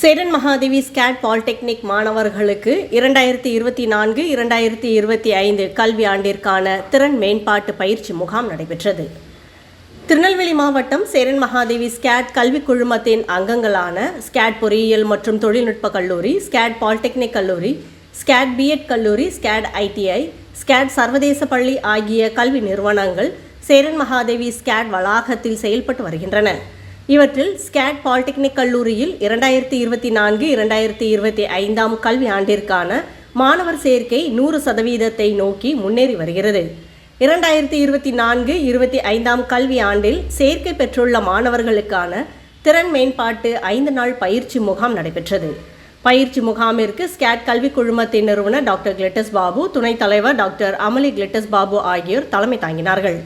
Cheran Mahadevi SCAD polytechnic மாணவர்களுக்கு இரண்டாயிரத்தி இருபத்தி நான்கு இரண்டாயிரத்தி இருபத்தி ஐந்து கல்வி ஆண்டிற்கான திறன் மேம்பாட்டு பயிற்சி முகாம் நடைபெற்றது. திருநெல்வேலி மாவட்டம் சேரன் மகாதேவி ஸ்கேட் கல்விக் குழுமத்தின் அங்கங்களான ஸ்கேட் பொறியியல் மற்றும் தொழில்நுட்ப கல்லூரி ஸ்கேட் பாலிடெக்னிக் கல்லூரி ஸ்கேட் பிஎட் கல்லூரி ஸ்கேட் ஐடிஐ ஸ்கேட் சர்வதேச பள்ளி ஆகிய கல்வி நிறுவனங்கள் சேரன் மகாதேவி ஸ்கேட் வளாகத்தில் செயல்பட்டு வருகின்றன. இவற்றில் ஸ்கேட் பாலிடெக்னிக் கல்லூரியில் இரண்டாயிரத்தி இருபத்தி நான்கு இரண்டாயிரத்தி இருபத்தி ஐந்தாம் கல்வி ஆண்டிற்கான மாணவர் சேர்க்கை நூறு சதவீதத்தை நோக்கி முன்னேறி வருகிறது. இரண்டாயிரத்தி இருபத்தி நான்கு இருபத்தி ஐந்தாம் கல்வி ஆண்டில் சேர்க்கை பெற்றுள்ள மாணவர்களுக்கான திறன் மேம்பாட்டு ஐந்து நாள் பயிற்சி முகாம் நடைபெற்றது. பயிற்சி முகாமிற்கு ஸ்கேட் கல்விக் குழுமத்தின் நிறுவனர் டாக்டர் கிளெட்டஸ் பாபு துணைத் தலைவர் டாக்டர் அமலி கிளெட்டஸ் பாபு ஆகியோர் தலைமை தாங்கினார்கள்.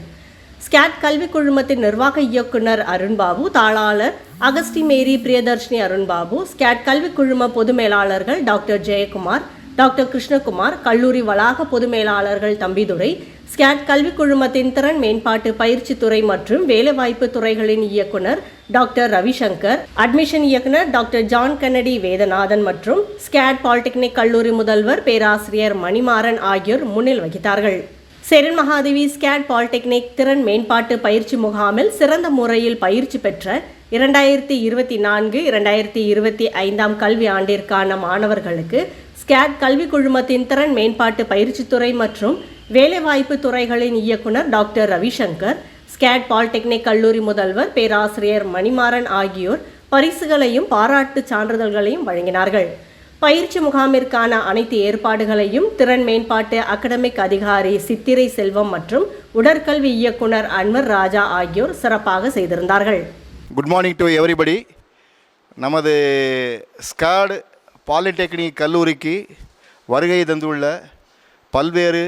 ஸ்கேட் கல்வி குழுமத்தின் நிர்வாக இயக்குனர் அருண்பாபு தாளாளர் அகஸ்டி மேரி பிரியதர்ஷினி அருண்பாபு ஸ்கேட் கல்வி குழும பொது மேலாளர்கள் டாக்டர் ஜெயக்குமார் டாக்டர் கிருஷ்ணகுமார் கல்லூரி வளாக பொது மேலாளர்கள் தம்பிதுரை ஸ்கேட் கல்வி குழுமத்தின் திறன் மேம்பாட்டு பயிற்சி துறை மற்றும் வேலைவாய்ப்பு துறைகளின் இயக்குனர் டாக்டர் ரவிசங்கர் அட்மிஷன் இயக்குனர் டாக்டர் ஜான் கென்னடி வேதநாதன் மற்றும் ஸ்கேட் பாலிடெக்னிக் கல்லூரி முதல்வர் பேராசிரியர் மணிமாறன் ஆகியோர் முன்னில் வகித்தார்கள். செரன் மகாதேவி ஸ்கேட் பாலிடெக்னிக் திறன் மேம்பாட்டு பயிற்சி முகாமில் சிறந்த முறையில் பயிற்சி பெற்ற இரண்டாயிரத்தி இருபத்தி நான்கு இரண்டாயிரத்தி இருபத்தி ஐந்தாம் கல்வி ஆண்டிற்கான மாணவர்களுக்கு ஸ்கேட் கல்வி குழுமத்தின் திறன் மேம்பாட்டு பயிற்சித்துறை மற்றும் வேலைவாய்ப்பு துறைகளின் இயக்குனர் டாக்டர் ரவிசங்கர் ஸ்கேட் பாலிடெக்னிக் கல்லூரி முதல்வர் பேராசிரியர் மணிமாறன் ஆகியோர் பரிசுகளையும் பாராட்டுச் சான்றிதழ்களையும் வழங்கினார்கள். பயிற்சி முகாமிற்கான அனைத்து ஏற்பாடுகளையும் திறன் மேம்பாட்டு அகடமிக் அதிகாரி சித்திரை செல்வம் மற்றும் உடற்கல்வி இயக்குனர் அன்வர் ராஜா ஆகியோர் சிறப்பாக செய்திருந்தார்கள். குட் மார்னிங் டு எவ்ரிபடி நமது ஸ்காடு பாலிடெக்னிக் கல்லூரிக்கு வருகை தந்துள்ள பல்வேறு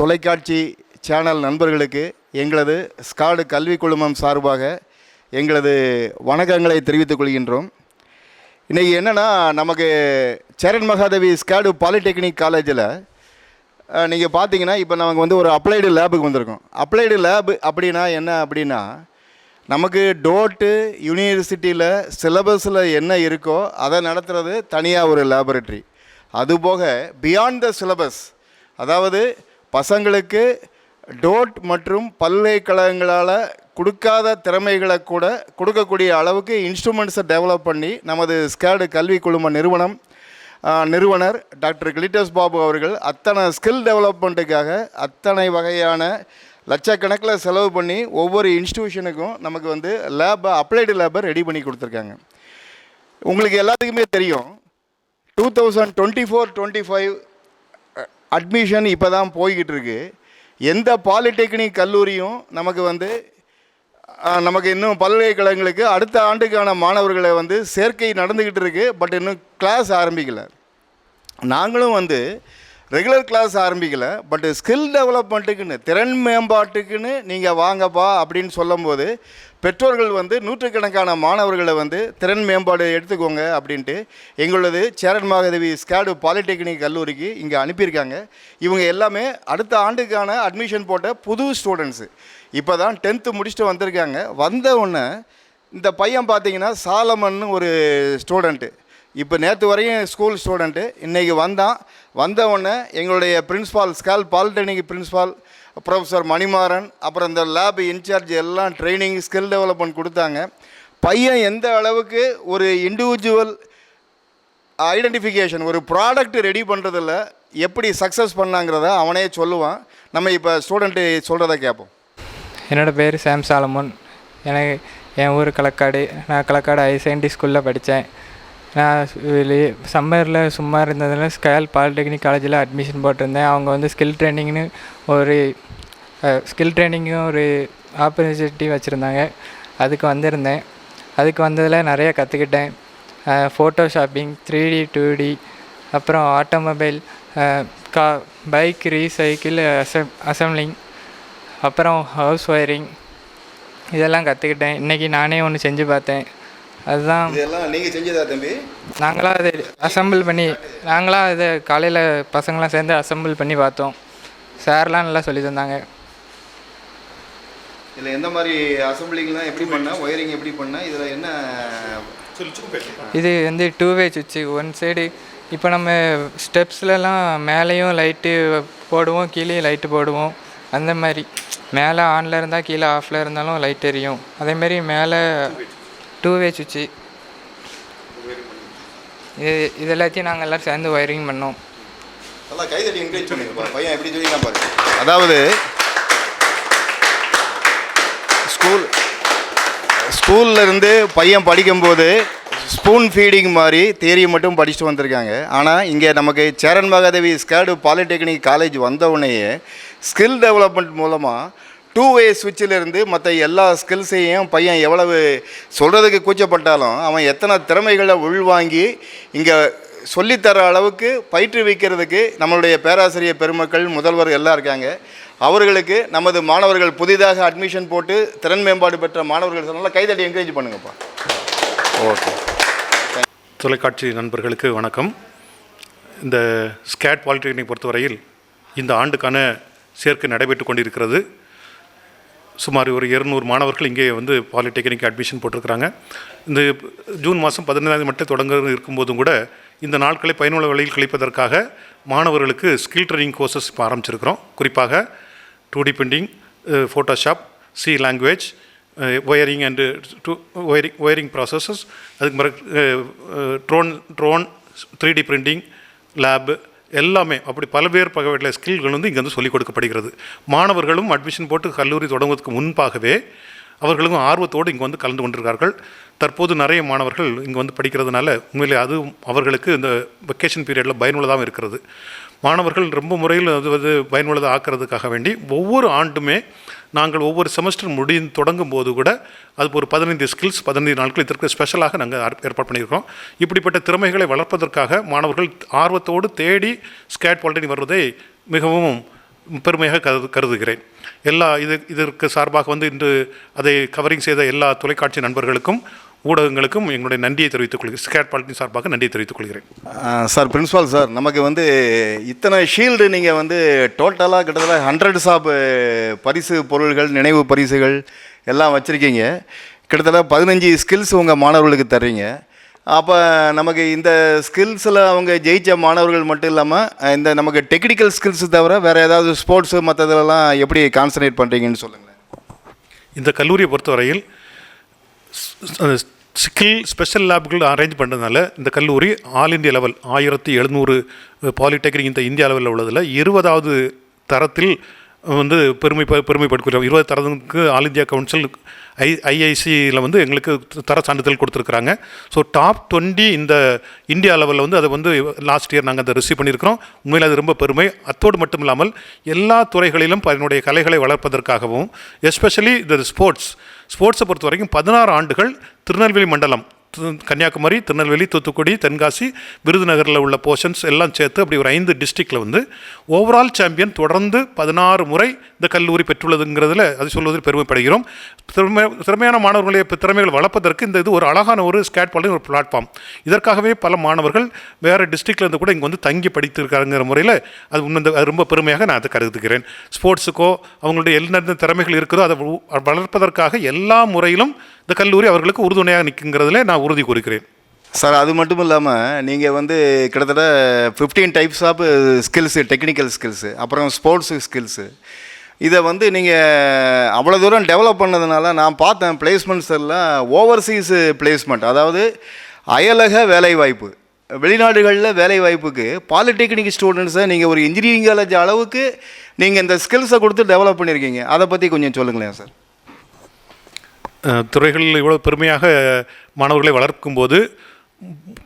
தொலைக்காட்சி சேனல் நண்பர்களுக்கு எங்களது ஸ்காடு கல்விக் குழுமம் சார்பாக எங்களது வணக்கங்களை தெரிவித்துக் கொள்கின்றோம். இன்றைக்கி என்னென்னா நமக்கு சரண் மகாதேவி ஸ்கேடு பாலிடெக்னிக் காலேஜில் நீங்கள் பார்த்தீங்கன்னா இப்போ நமக்கு வந்து ஒரு அப்ளைடு லேபுக்கு வந்திருக்கோம். அப்ளைடு லேபு அப்படின்னா என்ன அப்படின்னா நமக்கு டோட்டு யூனிவர்சிட்டியில் சிலபஸில் என்ன இருக்கோ அதை நடத்துகிறது தனியாக ஒரு லேபரட்டரி அதுபோக பியாண்ட் த சிலபஸ் அதாவது பசங்களுக்கு டோட் மற்றும் பல்கலைக்கழகங்களால் கொடுக்காத திறமைகளை கூட கொடுக்கக்கூடிய அளவுக்கு இன்ஸ்ட்ருமெண்ட்ஸை டெவலப் பண்ணி நமது ஸ்கேடு கல்வி குழும நிறுவனம் நிறுவனர் டாக்டர் கிலிட்டஸ் பாபு அவர்கள் அத்தனை ஸ்கில் டெவலப்மெண்ட்டுக்காக அத்தனை வகையான லட்சக்கணக்கில் செலவு பண்ணி ஒவ்வொரு இன்ஸ்டிடியூஷனுக்கும் நமக்கு வந்து லேபை அப்ளைடு லேபை ரெடி பண்ணி கொடுத்துருக்காங்க. உங்களுக்கு எல்லாத்துக்குமே தெரியும் two thousand twenty four twenty five admission இப்போ தான் போய்கிட்டு இருக்குது எந்த பாலிடெக்னிக் கல்லூரியும் நமக்கு வந்து நமக்கு இன்னும் பல்கலைக்கழகங்களுக்கு அடுத்த ஆண்டுக்கான மாணவர்களை வந்து சேர்க்கை நடந்துக்கிட்டு இருக்குது பட் இன்னும் கிளாஸ் ஆரம்பிக்கலை. நாங்களும் வந்து ரெகுலர் கிளாஸ் ஆரம்பிக்கல பட் ஸ்கில் டெவலப்மெண்ட்டுக்குன்னு திறன் மேம்பாட்டுக்குன்னு நீங்கள் வாங்கப்பா அப்படின்னு சொல்லும்போது பெற்றோர்கள் வந்து நூற்றுக்கணக்கான மாணவர்களை வந்து திறன் மேம்பாடு எடுத்துக்கோங்க அப்படின்ட்டு எங்களது சேரன் மகாதேவி ஸ்கேடு பாலிடெக்னிக் கல்லூரிக்கு இங்கே அனுப்பியிருக்காங்க. இவங்க எல்லாமே அடுத்த ஆண்டுக்கான அட்மிஷன் போட்ட புது ஸ்டூடெண்ட்ஸு இப்போ தான் டென்த்து முடிச்சுட்டு வந்திருக்காங்க. வந்த உடனே இந்த பையன் பார்த்தீங்கன்னா சாலமன் ஒரு ஸ்டூடெண்ட்டு இப்போ நேற்று வரையும் ஸ்கூல் ஸ்டூடெண்ட்டு இன்றைக்கி வந்தான். வந்தவுடனே எங்களுடைய பிரின்ஸ்பால் ஸ்கால் பாலிடெக்னிக் பிரின்ஸ்பால் ப்ரொஃபஸர் மணிமாறன் அப்புறம் இந்த லேப் இன்சார்ஜ் எல்லாம் ட்ரைனிங் ஸ்கில் டெவலப்மெண்ட் கொடுத்தாங்க. பையன் எந்த அளவுக்கு ஒரு இண்டிவிஜுவல் ஐடென்டிஃபிகேஷன் ஒரு ப்ராடக்ட் ரெடி பண்ணுறதில் எப்படி சக்ஸஸ் பண்ணாங்கிறத அவனே சொல்லுவான். நம்ம இப்போ ஸ்டூடெண்ட்டு சொல்கிறத கேட்போம் என்னோடய பேர் சாம் சாலமோன். எனக்கு என் ஊர் களக்காடு. நான் களக்காடு ஹையர் செகண்டரி ஸ்கூலில் படித்தேன் நான் சம்மரில் சும்மா இருந்ததுனால ஸ்கேல் பாலிடெக்னிக் காலேஜில் அட்மிஷன் போட்டிருந்தேன். அவங்க வந்து ஸ்கில் ட்ரைனிங்னு ஒரு ஸ்கில் ட்ரைனிங்கும் ஒரு ஆப்பர்ச்சுனிட்டி வச்சுருந்தாங்க. அதுக்கு வந்திருந்தேன். அதுக்கு வந்ததில் நிறைய கற்றுக்கிட்டேன் photo shopping three D two D அப்புறம் ஆட்டோமொபைல் கா பைக் ரீசைக்கிள் அசம் அசம்பிளிங் அப்புறம் ஹவுஸ் ஒயரிங் இதெல்லாம் கற்றுக்கிட்டேன் இன்றைக்கி நானே ஒன்று செஞ்சு பார்த்தேன். அதுதான். இதெல்லாம் நீங்கள் செஞ்சதா தம்பி? நாங்களாம் அதை அசெம்பிள் பண்ணி நாங்களாம் இதை காலையில் பசங்களாம் சேர்ந்து அசெம்பிள் பண்ணி பார்த்தோம். சார்லாம் நல்லா சொல்லி தந்தாங்க. இதில் எந்த மாதிரி அசம்பிளிங்லாம் எப்படி பண்ண ஒயரிங் எப்படி பண்ண இதில் என்ன இது வந்து டூ வே சுவிட்சு ஒன் சைடு இப்போ நம்ம ஸ்டெப்ஸ்லலாம் மேலேயும் லைட்டு போடுவோம் கீழே லைட்டு போடுவோம். அந்த மாதிரி. மேலே ஆனில் இருந்தால் கீழே ஆஃபில் இருந்தாலும் லைட் எரியும். அதேமாரி மேலே டூ வே சுவிட்சு இது இது எல்லாத்தையும் நாங்கள் எல்லோரும் சேர்ந்து ஒயரிங் பண்ணோம். பையன் எப்படி அதாவது ஸ்கூல் ஸ்கூல்ல இருந்து பையன் படிக்கும்போது ஸ்பூன் ஃபீடிங் மாதிரி தேரியை மட்டும் படிச்சுட்டு வந்திருக்காங்க. ஆனால் இங்கே நமக்கு சேரன் மகாதேவி ஸ்கேடு பாலிடெக்னிக் காலேஜ் வந்த உடனேயே ஸ்கில் டெவலப்மெண்ட் மூலமாக டூ வே சுவிட்சிலிருந்து மற்ற எல்லா ஸ்கில்ஸையும் பையன் எவ்வளவு சொல்கிறதுக்கு கூச்சப்பட்டாலும் அவன் எத்தனை திறமைகளை உள்வாங்கி இங்கே சொல்லித்தர அளவுக்கு பயிற்றுவிக்கிறதுக்கு நம்மளுடைய பேராசிரியர் பெருமக்கள் முதல்வர் எல்லாம் இருக்காங்க. அவர்களுக்கு நமது மாணவர்கள் புதிதாக அட்மிஷன் போட்டு திறன் மேம்பாடு பெற்ற மாணவர்கள் சொன்னால் கைதடி என்கரேஜ் பண்ணுங்கப்பா. ஓகே தொலைக்காட்சி நண்பர்களுக்கு வணக்கம். இந்த ஸ்கேட் பாலிடெக்னிக் பொறுத்தவரையில் இந்த ஆண்டுக்கான சேர்க்கை நடைபெற்று கொண்டிருக்கிறது. சுமார் ஒரு இருநூறு மாணவர்கள் இங்கே வந்து பாலிடெக்னிக் அட்மிஷன் போட்டிருக்கிறாங்க. இந்த ஜூன் மாதம் பதினைந்தாம் மட்டும் தொடங்க இருக்கும்போதும் கூட இந்த நாட்களை பயனுள்ள வழியில் கழிப்பதற்காக மாணவர்களுக்கு ஸ்கில் ட்ரைனிங் கோர்சஸ் இப்போ ஆரம்பிச்சிருக்கிறோம். குறிப்பாக two D printing Photoshop C language wiring and two wiring wiring processes அதுக்கு பிறகு drone drone three D printing lab எல்லாமே அப்படி பல்வேறு வகையான ஸ்கில்கள் வந்து இங்கே வந்து சொல்லிக் கொடுக்கப்படுகிறது. மாணவர்களும் அட்மிஷன் போட்டு கல்லூரி தொடங்குவதற்கு முன்பாகவே அவர்களும் ஆர்வத்தோடு இங்கே வந்து கலந்து கொண்டிருக்கார்கள் தற்போது நிறைய மாணவர்கள் இங்கே வந்து படிக்கிறதுனால உண்மையிலே அது அவர்களுக்கு இந்த வெக்கேஷன் பீரியடில் பயனுள்ளதாகவும் இருக்கிறது. மாணவர்கள் ரொம்ப முறையில் அது வந்து பயனுள்ளதாக ஆக்கிறதுக்காக வேண்டி ஒவ்வொரு ஆண்டுமே நாங்கள் ஒவ்வொரு செமஸ்டர் முடி தொடங்கும் போது கூட அது ஒரு பதினைந்து ஸ்கில்ஸ் பதினைந்து நாட்கள் இதற்கு ஸ்பெஷலாக நாங்கள் ஏற்பாடு பண்ணியிருக்கோம் இப்படிப்பட்ட திறமைகளை வளர்ப்பதற்காக மாணவர்கள் ஆர்வத்தோடு தேடி ஸ்கேட் பாலிடெக்னிக் வருவதை மிகவும் பெருமையாக கருது கருதுகிறேன். எல்லா இது இதற்கு சார்பாக வந்து இன்று அதை கவரிங் செய்த எல்லா தொலைக்காட்சி நண்பர்களுக்கும் ஊடகங்களுக்கும் எங்களுடைய நன்றியை தெரிவித்துக் கொள்கிறேன். ஸ்கேட் பாலிடெக்னிக் சார்பாக நன்றியை தெரிவித்துக் கொள்கிறேன். சார் பிரின்ஸ்பால் சார் நமக்கு வந்து இத்தனை ஷீல்டு நீங்கள் வந்து டோட்டலாக கிட்டத்தட்ட ஹண்ட்ரட்ஸ் ஆஃப் பரிசு பொருள்கள் நினைவு பரிசுகள் எல்லாம் வச்சுருக்கீங்க. கிட்டத்தட்ட பதினஞ்சு ஸ்கில்ஸ் உங்கள் மாணவர்களுக்கு தர்றீங்க. அப்போ நமக்கு இந்த ஸ்கில்ஸில் அவங்க ஜெயித்த மாணவர்கள் மட்டும் இல்லாமல் இந்த நமக்கு டெக்னிக்கல் ஸ்கில்ஸ் தவிர வேறு ஏதாவது ஸ்போர்ட்ஸு மற்றதுலலாம் எப்படி கான்சன்ட்ரேட் பண்ணுறீங்கன்னு சொல்லுங்களேன். இந்த கல்லூரியை பொறுத்தவரையில் ஸ்கில் ஸ்பெஷல் லேப்கள் அரேஞ்ச் பண்ணுறதுனால இந்த கல்லூரி ஆல் இந்தியா லெவல் ஆயிரத்தி எழுநூறு பாலிடெக்னிக் இந்த இந்தியா லெவலில் உள்ளதில் இருபதாவது தரத்தில் வந்து பெருமை பெருமைப்படுத்துகிறோம் இருபது தரத்துக்கு ஆல் இந்தியா கவுன்சில் ஐ ஐஐசியில் வந்து எங்களுக்கு தர சான்றிதழ் கொடுத்துருக்குறாங்க. ஸோ டாப் டுவெண்ட்டி இந்த இந்தியா லெவலில் வந்து அதை வந்து லாஸ்ட் இயர் நாங்கள் அதை ரிசீவ் பண்ணியிருக்கிறோம். உண்மையில் அது ரொம்ப பெருமை. அத்தோடு மட்டும் இல்லாமல் எல்லா துறைகளிலும் அதனுடைய கலைகளை வளர்ப்பதற்காகவும் எஸ்பெஷலி இந்த ஸ்போர்ட்ஸ். ஸ்போர்ட்ஸை பொறுத்த வரைக்கும் பதினாறு ஆண்டுகள் திருநெல்வேலி மண்டலம் கன்னியாகுமரி திருநெல்வேலி தூத்துக்குடி தென்காசி விருதுநகரில் உள்ள போர்ஷன்ஸ் எல்லாம் சேர்த்து அப்படி ஒரு ஐந்து டிஸ்ட்ரிக்டில் வந்து ஓவரால் சாம்பியன் தொடர்ந்து பதினாறு முறை இந்த கல்லூரி பெற்றுள்ளதுங்கிறதுல அது சொல்வதில் பெருமைப்படுகிறோம். திறமை திறமையான மாணவர்களுடைய திறமைகள் வளர்ப்பதற்கு இந்த இது ஒரு அழகான ஒரு ஸ்கேட் பாலிங் ஒரு பிளாட்ஃபார்ம் இதற்காகவே பல மாணவர்கள் வேறு டிஸ்ட்ரிக்ட்லேருந்து கூட இங்கே வந்து தங்கி படித்திருக்காருங்கிற முறையில் அது உண்மை ரொம்ப பெருமையாக நான் அதை கருதுகிறேன். ஸ்போர்ட்ஸுக்கோ அவங்களுடைய என்னென்ன திறமைகள் இருக்குதோ அதை வளர்ப்பதற்காக எல்லா முறையிலும் இந்த கல்லூரி அவர்களுக்கு உறுதுணையாக நிற்குங்கிறதுல நான் உறுதி கூறுகிறேன். சார் அது மட்டும் இல்லாமல் நீங்கள் வந்து கிட்டத்தட்ட fifteen types of skills technical skills அப்புறம் ஸ்போர்ட்ஸு ஸ்கில்ஸு இதை வந்து நீங்கள் அவ்வளோ தூரம் டெவலப் பண்ணதுனால நான் பார்த்தேன் பிளேஸ்மெண்ட்ஸ் எல்லாம் ஓவர்சீஸ் பிளேஸ்மெண்ட் அதாவது அயலக வேலைவாய்ப்பு. வெளிநாடுகளில் வேலைவாய்ப்புக்கு பாலிடெக்னிக் ஸ்டூடெண்ட்ஸை நீங்கள் ஒரு இன்ஜினியரிங் காலேஜ் அளவுக்கு நீங்கள் இந்த ஸ்கில்ஸை கொடுத்து டெவலப் பண்ணியிருக்கீங்க அதை பற்றி கொஞ்சம் சொல்லுங்களேன் சார் துறைகளில் இவ்வளோ பெருமையாக மாணவர்களை வளர்க்கும்போது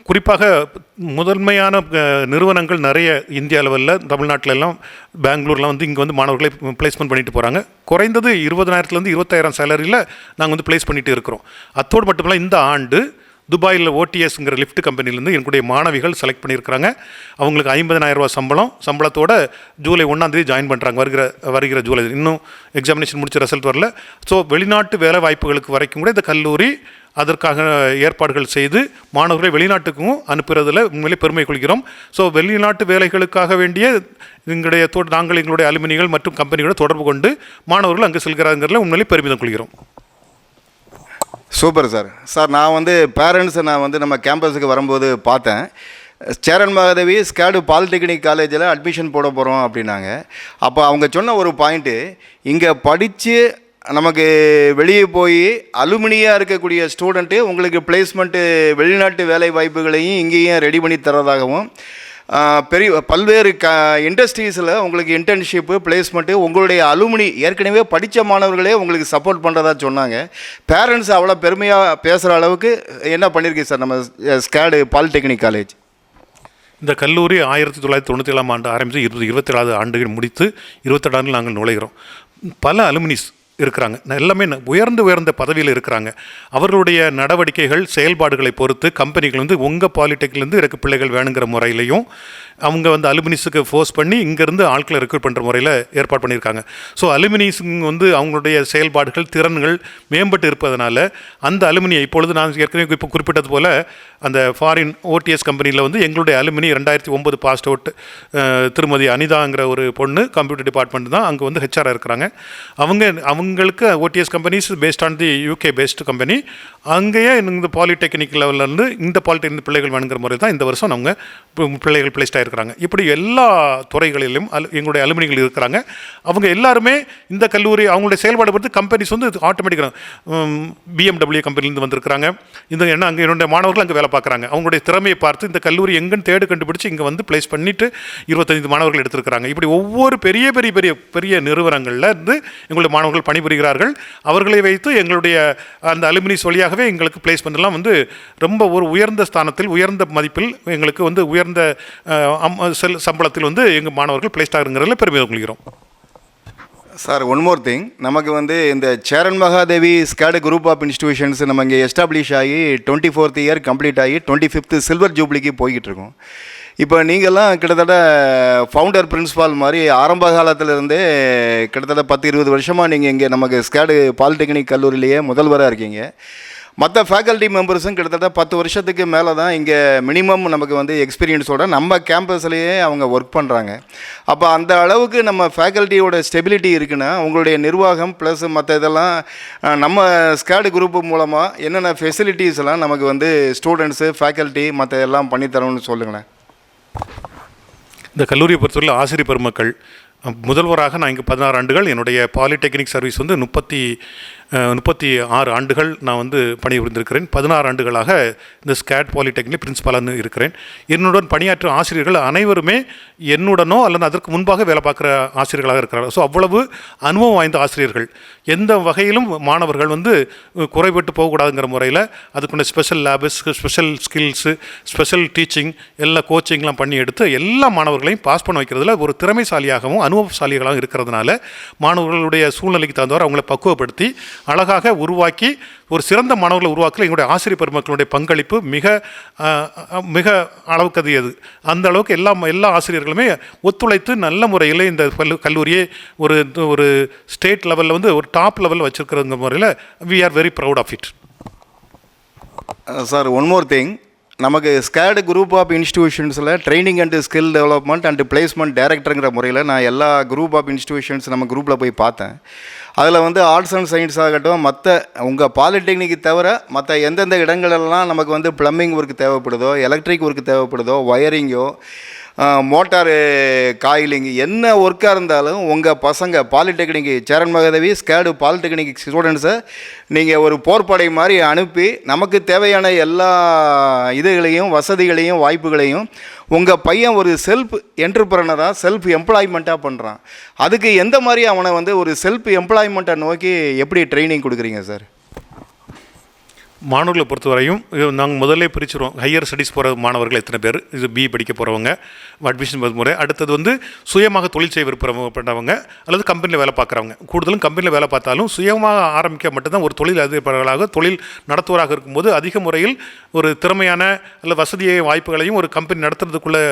குறிப்பாக முதன்மையான நிறுவனங்கள் நிறைய இந்திய லெவலில் தமிழ்நாட்டிலெல்லாம் பெங்களூர்லாம் வந்து இங்கே வந்து மாணவர்களை பிளேஸ்மெண்ட் பண்ணிட்டு போகிறாங்க குறைந்தது இருபதனாயிரத்துலேருந்து இருபத்தாயிரம் சேலரியில் நாங்கள் வந்து ப்ளேஸ் பண்ணிட்டு இருக்கிறோம். அத்தோடு மட்டுமில்ல இந்த ஆண்டு துபாயில் ஓடிஎஸ்ங்கிற லிஃப்ட் கம்பெனிலேருந்து என்னுடைய மாணவிகள் செலக்ட் பண்ணியிருக்கிறாங்க. அவங்களுக்கு ஐம்பதனாயிரம் ரூபா சம்பளம். சம்பளத்தோட ஜூலை ஒன்றாந்தேதி ஜாயின் பண்ணுறாங்க வருகிற வருகிற ஜூலை இன்னும் எக்ஸாமினேஷன் முடிச்ச ரிசல்ட் வரல. ஸோ வெளிநாட்டு வேலை வாய்ப்புகளுக்கு வரைக்கும் கூட இந்த கல்லூரி அதற்காக ஏற்பாடுகள் செய்து மாணவர்களை வெளிநாட்டுக்கும் அனுப்புகிறதுல உண்மையிலே பெருமை கொள்கிறோம். ஸோ வெளிநாட்டு வேலைகளுக்காக வேண்டிய எங்களுடைய தோ- நாங்கள் எங்களுடைய அலுமினிகள் மற்றும் கம்பெனிகளோட தொடர்பு கொண்டு மாணவர்கள் அங்கே செல்கிறாங்கிறதுல உண்மையிலே பெருமிதம் கொள்கிறோம். Super sir. சார் நான் வந்து பேரண்ட்ஸை நான் வந்து நம்ம கேம்பஸுக்கு வரும்போது பார்த்தேன். சேரன் மகாதேவி ஸ்கேடு பாலிடெக்னிக் காலேஜில் அட்மிஷன் போட போகிறோம் அப்படின்னாங்க. அப்போ அவங்க சொன்ன ஒரு பாயிண்ட்டு இங்கே படித்து நமக்கு வெளியே போய் அலுமினியாக இருக்கக்கூடிய ஸ்டூடெண்ட்டு உங்களுக்கு பிளேஸ்மெண்ட்டு வெளிநாட்டு வேலை வாய்ப்புகளையும் இங்கேயும் ரெடி பண்ணி தரதாகவும் பெரிய பல்வேறு க இண்டஸ்ட்ரீஸில் உங்களுக்கு இன்டர்ன்ஷிப்பு பிளேஸ்மெண்ட்டு உங்களுடைய அலுமினி ஏற்கனவே படித்த மாணவர்களே உங்களுக்கு சப்போர்ட் பண்ணுறதா சொன்னாங்க. பேரண்ட்ஸ் அவ்வளோ பெருமையாக பேசுகிற அளவுக்கு என்ன பண்ணியிருக்கீங்க சார் நம்ம ஸ்கேடு பாலிடெக்னிக் காலேஜ் இந்த கல்லூரி ஆயிரத்தி தொள்ளாயிரத்தி தொண்ணூற்றி ஏழாம் ஆண்டு ஆரம்பித்து இருபது இருபத்தேழாவது ஆண்டுகள் முடித்து இருபத்தெட்டு ஆண்டில் நாங்கள் நுழைகிறோம். பல அலுமினிஸ் இருக்கிறாங்க. ந- எல்லாமே உயர்ந்து உயர்ந்த பதவியில் இருக்கிறாங்க. அவர்களுடைய நடவடிக்கைகள் செயல்பாடுகளை பொறுத்து கம்பெனிகள் வந்து உங்கள் பாலிடெக்னிலேருந்து எனக்கு பிள்ளைகள் வேணுங்கிற முறையிலையும் அவங்க வந்து அலுமினிஸுக்கு ஃபோர்ஸ் பண்ணி இங்கேருந்து ஆட்களை ரெக்ரூட் பண்ணுற முறையில் ஏற்பாடு பண்ணியிருக்காங்க. ஸோ அலுமினிஸ் வந்து அவங்களுடைய செயல்பாடுகள் திறன்கள் மேம்பட்டு இருப்பதனால அந்த அலுமினியை இப்பொழுது நான் ஏற்கனவே இப்போ குறிப்பிட்டது போல் அந்த ஃபாரின் ஓடிஎஸ் கம்பெனியில் வந்து எங்களுடைய அலுமினி ரெண்டாயிரத்தி ஒம்பது பாஸ்ட் அவுட் திருமதி அனிதாங்கிற ஒரு பொண்ணு கம்ப்யூட்டர் டிபார்ட்மெண்ட் தான் அங்கே வந்து ஹெச்ஆர் இருக்கிறாங்க. அவங்க அவங்க அவங்களுக்கு ODS companies based on the UK based company அங்கேயே இந்த பாலிடெக்னிக் லெவல்லேருந்து இந்த பாலிடெக்னிக் பிள்ளைகள் வேணுங்கிற முறை தான் இந்த வருஷம் அவங்க பிள்ளைகள் பிளேஸ்ட் இருக்கிறாங்க இப்படி எல்லா துறைகளிலும் அலு எங்களுடைய அலுமினிகள் இருக்கிறாங்க. அவங்க எல்லாருமே இந்த கல்லூரி அவங்களுடைய செயல்பாடு பொறுத்து கம்பெனிஸ் வந்து ஆட்டோமேட்டிக்காக பிஎம்டபிள்யூ கம்பெனிலேருந்து வந்திருக்கிறாங்க. இந்த என்ன அங்கே என்னுடைய மாணவர்கள் அங்கே வேலை பார்க்குறாங்க. அவங்களுடைய திறமையை பார்த்து இந்த கல்லூரி எங்கன்னு தேடு கண்டுபிடிச்சி இங்கே வந்து ப்ளேஸ் பண்ணிட்டு இருபத்தஞ்சு மாணவர்கள் எடுத்திருக்கிறாங்க. இப்படி ஒவ்வொரு பெரிய பெரிய பெரிய பெரிய நிறுவனங்களில் இருந்து எங்களுடைய மாணவர்கள் பணிபுரிகிறார்கள். அவர்களை வைத்து எங்களுடைய அந்த அலுமினிஸ் வழியாகவே எங்களுக்கு பிளேஸ்மெண்ட்லாம் வந்து ரொம்ப ஒரு உயர்ந்த ஸ்தானத்தில் உயர்ந்த மதிப்பில் எங்களுக்கு வந்து உயர்ந்த செல் சம்பளத்தில் வந்து எங்கள் மாணவர்கள் பிளேஸ்ட் ஆகுங்கிறதுல பெருமிதம் கொள்கிறோம். சார் ஒன் மோர் திங் நமக்கு வந்து இந்த Cheran Mahadevi SCAD group of institutions நம்ம இங்கே எஸ்டாப்ளிஷ் ஆகி டுவெண்ட்டி ஃபோர்த் இயர் கம்ப்ளீட் ஆகி டுவெண்ட்டி ஃபிஃப்த்து சில்வர் ஜூப்ளிக்கு போய்கிட்டு இருக்கோம். இப்போ நீங்கள்லாம் கிட்டத்தட்ட ஃபவுண்டர் பிரின்ஸ்பால் மாதிரி ஆரம்ப காலத்திலிருந்தே கிட்டத்தட்ட பத்து இருபது வருஷமாக நீங்கள் இங்கே நமக்கு ஸ்கேடு பாலிடெக்னிக் கல்லூரியிலேயே முதல்வராக இருக்கீங்க. மற்ற ஃபேக்கல்ட்டி மெம்பர்ஸும் கிட்டத்தட்ட பத்து வருஷத்துக்கு மேலே தான் இங்கே மினிமம் நமக்கு வந்து எக்ஸ்பீரியன்ஸோட நம்ம கேம்பஸ்லேயே அவங்க ஒர்க் பண்ணுறாங்க அப்போ அந்த அளவுக்கு நம்ம ஃபேக்கல்ட்டியோட ஸ்டெபிலிட்டி இருக்குன்னா உங்களுடைய நிர்வாகம் ப்ளஸ் மற்ற இதெல்லாம் நம்ம ஸ்கேடு குரூப் மூலமாக என்னென்ன ஃபெசிலிட்டிஸ் எல்லாம் நமக்கு வந்து ஸ்டூடெண்ட்ஸு ஃபேக்கல்ட்டி மற்ற எல்லாம் பண்ணித்தரோம்னு சொல்லுங்களேன். இந்த கல்லூரியை பொறுத்தவரையில் ஆசிரியர் பெருமக்கள் முதல்வராக நான் இங்கே பதினாறு ஆண்டுகள் என்னுடைய பாலிடெக்னிக் சர்வீஸ் வந்து முப்பத்தி முப்பத்தி ஆறு ஆண்டுகள் நான் வந்து பணிபுரிந்திருக்கிறேன். பதினாறு ஆண்டுகளாக இந்த ஸ்கேட் பாலிடெக்னிக் பிரின்ஸிபலாக இருக்கிறேன். என்னுடன் பணியாற்றும் ஆசிரியர்கள் அனைவருமே என்னுடனோ அல்லது அதற்கு முன்பாக வேலை பார்க்குற ஆசிரியர்களாக இருக்கிறார்கள். ஸோ அவ்வளவு அனுபவம் வாய்ந்த ஆசிரியர்கள். எந்த வகையிலும் மாணவர்கள் வந்து குறைபட்டு போகக்கூடாதுங்கிற முறையில் அதுக்குள்ள special labs special skills special teaching எல்லா கோச்சிங்லாம் பண்ணி எடுத்து எல்லா மாணவர்களையும் பாஸ் பண்ண வைக்கிறதுல ஒரு திறமைசாலியாகவும் அனுபவசாலிகளாகவும் இருக்கிறதுனால மாணவர்களுடைய சூழ்நிலைக்கு தகுந்தவாறு அவங்களை பக்குவப்படுத்தி அழகாக உருவாக்கி ஒரு சிறந்த மாணவர்களை உருவாக்கல. எங்களுடைய ஆசிரியர் பெருமக்களுடைய பங்களிப்பு மிக மிக அளவுக்கு அதிகது அந்த அளவுக்கு எல்லா எல்லா ஆசிரியர்களுமே ஒத்துழைத்து நல்ல முறையில் இந்த கல்லு- கல்லூரியை ஒரு ஒரு ஸ்டேட் லெவலில் வந்து ஒரு டாப் லெவலில் வச்சுருக்கிறங்க முறையில் we are very proud of it sir one more thing நமக்கு SCAD group of இன்ஸ்டிடியூஷன்ஸில் training and skill development and placement டைரக்டருங்கிற முறையில் நான் எல்லா குரூப் ஆஃப் இன்ஸ்டிடியூஷன்ஸ் நம்ம குரூப்பில் போய் பார்த்தேன். அதில் வந்து ஆர்ட்ஸ் அண்ட் சயின்ஸ் ஆகட்டும் மற்ற உங்கள் பாலிடெக்னிக்கு தவிர மற்ற எந்தெந்த இடங்களெல்லாம் நமக்கு வந்து ப்ளம்பிங் ஒர்க் தேவைப்படுதோ எலக்ட்ரிக் ஒர்க் தேவைப்படுதோ ஒயரிங்கோ மோட்டாரு காயிலிங் என்ன ஒர்க்காக இருந்தாலும் உங்கள் பசங்க பாலிடெக்னிக் சேரன் மகதவி ஸ்கேடு பாலிடெக்னிக் ஸ்டூடெண்ட்ஸை நீங்கள் ஒரு போர்ப்படை மாதிரி அனுப்பி நமக்கு தேவையான எல்லா இதுகளையும் வசதிகளையும் வாய்ப்புகளையும் உங்கள் பையன் ஒரு செல்ஃப் என்டர்பிரனராக செல்ஃப் எம்ப்ளாய்மெண்ட்டாக பண்ணுறான் அதுக்கு எந்த மாதிரி அவனை வந்து ஒரு செல்ஃப் எம்ப்ளாய்மெண்ட்டை நோக்கி எப்படி ட்ரைனிங் கொடுக்குறீங்க சார் மாணவர்களை பொறுத்தவரையும் நாங்கள் முதல்ல பிரிச்சுருவோம். ஹையர் ஸ்டடீஸ் போகிற மாணவர்கள் எத்தனை பேர்? இது பி படிக்க போகிறவங்க அட்மிஷன் முறை அடுத்தது வந்து சுயமாக தொழில் செய்ய விருப்பப்பட்டவங்க அல்லது கம்பெனியில் வேலை பார்க்குறவங்க. கூடுதலும் கம்பெனியில் வேலை பார்த்தாலும் சுயமாக ஆரம்பிக்க மட்டும்தான் ஒரு தொழில் அதிபர்களாக தொழில் நடத்துவராக இருக்கும்போது அதிக முறையில் ஒரு திறமையான அல்ல வசதியை வாய்ப்புகளையும் ஒரு கம்பெனி நடத்துறதுக்குள்ளே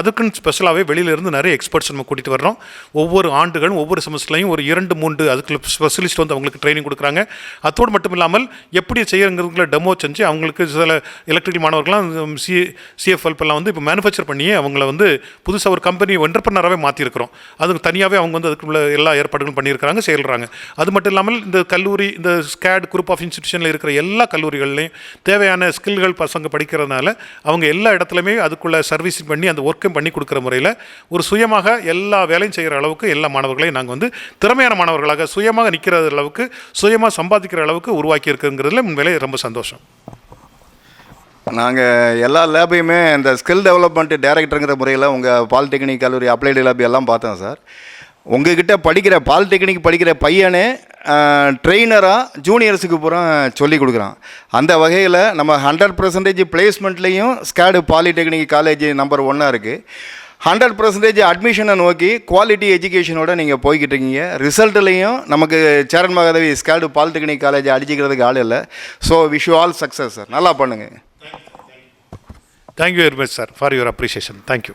அதுக்குன்னு ஸ்பெஷலாகவே வெளியிலேருந்து நிறைய எக்ஸ்பர்ட்ஸ் நம்ம கூட்டிகிட்டு வர்றோம். ஒவ்வொரு ஆண்டுகளும் ஒவ்வொரு செமஸ்டர்லையும் ஒரு இரண்டு மூன்று அதுக்குள்ள ஸ்பெஷலிஸ்ட் வந்து அவங்களுக்கு ட்ரைனிங் கொடுக்குறாங்க. அதோடு மட்டும் இல்லாமல் எப்படி செய்யறது இதுக்குள்ள டெமோ செஞ்சு அவங்களுக்கு சில எலக்ட்ரிக்கல் மாணவர்கள்லாம் சி சிஎஃப்எல்ப் எல்லாம் வந்து இப்போ மேனுஃபேக்சர் பண்ணி அவங்கள வந்து புதுசாக ஒரு கம்பெனி என்டர்பிரனராகவே மாற்றிருக்கிறோம் அதுக்கு தனியாகவே அவங்க வந்து அதுக்குள்ள எல்லா ஏற்பாடுகளும் பண்ணியிருக்கிறாங்க செயல்றாங்க. அது மட்டும் இல்லாமல் இந்த கல்லூரி இந்த ஸ்கேட் குரூப் ஆஃப் இன்ஸ்டிடியூஷனில் இருக்கிற எல்லா கல்லூரிகள்லையும் தேவையான ஸ்கில்கள் பசங்க படிக்கிறதுனால அவங்க எல்லா இடத்துலையுமே அதுக்குள்ள சர்வீஸ் பண்ணி அந்த ஒர்க்கும் பண்ணி கொடுக்குற முறையில் ஒரு சுயமாக எல்லா வேலையும் செய்கிற அளவுக்கு எல்லா மாணவர்களையும் நாங்கள் வந்து திறமையான மாணவர்களாக சுயமாக நிற்கிற அளவுக்கு சுயமாக சம்பாதிக்கிற அளவுக்கு உருவாக்கி இருக்குங்கிறதுல உண்மையிலே ரொம்ப சந்தோஷம். நாங்கள் எல்லா லேபையுமே இந்த ஸ்கில் டெவலப்மெண்ட் டைரக்டருங்கிற முறையில் உங்கள் பாலிடெக்னிக் கல்லூரி அப்ளைடு லேப் எல்லாம் பார்த்தேன் சார். உங்ககிட்ட படிக்கிற பாலிடெக்னிக் படிக்கிற பையனே ட்ரெயினராக ஜூனியர்ஸுக்கு பூரா சொல்லி கொடுக்குறான். அந்த வகையில் நம்ம ஹண்ட்ரட் பர்சன்டேஜ் பிளேஸ்மெண்ட்லேயும் ஸ்கேடு பாலிடெக்னிக் காலேஜ் நம்பர் ஒன்னாக இருக்குது ஹண்ட்ரட் பர்சன்டேஜ் அட்மிஷனை நோக்கி குவாலிட்டி எஜுகேஷனோட நீங்கள் போய்கிட்டு இருக்கீங்க. ரிசல்ட்லேயும் நமக்கு சரண் மகாதேவி ஸ்கேல்டு பாலிடெக்னிக் காலேஜ் அடிச்சிக்கிறதுக்கு ஆள் இல்லை. So wish all success sir நல்லா பண்ணுங்கள் thank you very much sir for your appreciation thank you